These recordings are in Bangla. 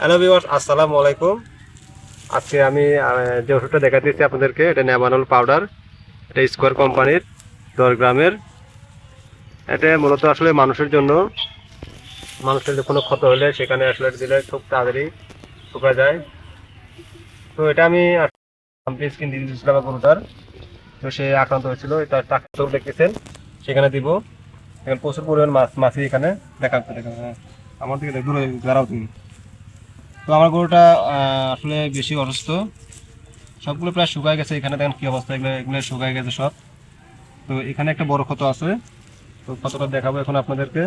হ্যালো ভিউয়ার্স আসসালামু আলাইকুম আজকে আমি যে ওষুধটা দেখা দিচ্ছি আপনাদেরকে, এটা নেবানল পাউডার এটা স্কোয়ার কোম্পানির দশ গ্রামের। এটা মূলত আসলে মানুষের জন্য। মানুষের কোনো ক্ষত হলে সেখানে আসলে দিলে খুব তাড়াতাড়ি শুকা যায়। তো এটা আমি স্কিন দিয়ে দিয়েছিলাম গরুটার। তো সে আক্রান্ত হয়েছিল। তার টাকা দেখতেছেন। সেখানে দিব। এখানে প্রচুর পরিমাণ মাছ মাছই এখানে দেখা দেখা আমার দিকে দূরে দাঁড়াও তুমি। তো আমার গরুটা আসলে বেশি অসুস্থ। সবগুলো প্রায় শুকায় গেছে, এখানে দেখেন কি অবস্থা, এগুলো এগুলো শুকায় গেছে সব। তো এখানে একটা বড় ক্ষত আছে। তো ক্ষতটা দেখাবো এখন আপনাদেরকে।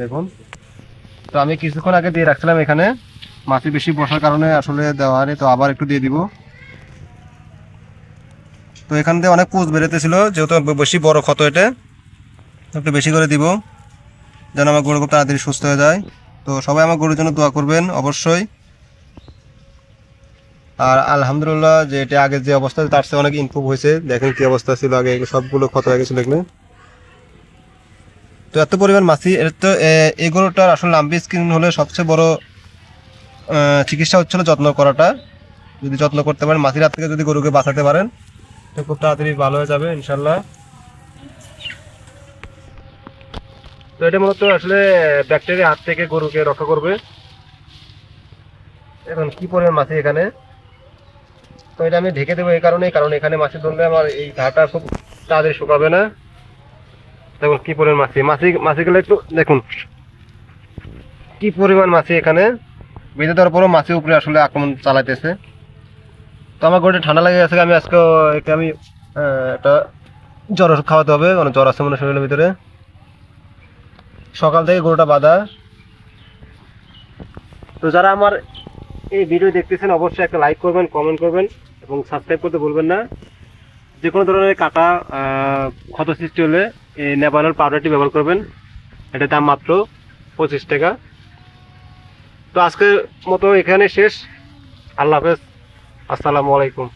দেখুন। তো আমি কিছুক্ষণ আগে দিয়ে রাখছিলাম এখানে। মাছি বেশি বসার কারণে আসলে দেওয়া হয়নি, তো আবার একটু দিয়ে দিব। তো এখান থেকে অনেক পুষ বেরোতেছিল, যেহেতু বেশি বড় ক্ষত এটা। একটু বেশি করে দিব, যেন আমার গরু খুব তাড়াতাড়ি সুস্থ হয়ে যায়। তো সবাই আমার গরুর জন্য দোয়া করবেন, অবশ্যই। আর আলহামদুলিল্লাহ যে এটা আগে যে অবস্থা, তার চেয়ে অনেক ইমপ্রুভ হয়েছে। দেখেন কি অবস্থা ছিল আগে সবগুলো ক্ষত হয়ে গেছিল এখানে তো এত পরিমাণ মাছি, এর তো এই গরুটার আসলে লাম্বি স্কিন হলে সবচেয়ে বড় চিকিৎসা হচ্ছিল যত্ন করাটা। যদি যত্ন করতে পারেন, মাছির হাত থেকে যদি গরুকে বাঁচাতে পারেন, তো খুব তাড়াতাড়ি ভালো হয়ে যাবে, ইনশাল্লাহ। তো এটা মূলত আসলে ব্যাকটেরিয়া হাত থেকে গরুকে রক্ষা করবে। এখন কি পরিমাণ মাছি এখানে? তো এটা আমি ঢেকে দেবো এই কারণে কারণ এখানে মাছি ধরলে আমার এই ঘাটা খুব তাড়াতাড়ি শুকাবে না। দেখুন কি পরিমাণ মাছি। মাছি, মাছিগুলো একটু দেখুন। কি পরিমাণ মাছি এখানে? বেঁধে দেওয়ার পরও মাছি উপরে আসলে আক্রমণ চালাইতেছে। তো আমার গরুটা ঠান্ডা লেগে গেছে, আমি আজকে একে আমি একটা জ্বর খাওয়াতে হবে। মানে জ্বর আছে মনে শরীরের ভিতরে। সকাল থেকে গরুটা বাঁধা। তো যারা আমার এই ভিডিও দেখতেছেন, অবশ্যই একটা লাইক করবেন কমেন্ট করবেন এবং সাবস্ক্রাইব করতে ভুলবেন না। যে কোনো ধরনের কাটা ক্ষত সৃষ্টি হলে এই নেপালের পাউডারটি ব্যবহার করবেন। এটার দাম মাত্র পঁচিশ টাকা। তো আজকের মতো এখানে শেষ। আল্লাহ হাফেজ। আসসালামু আলাইকুম।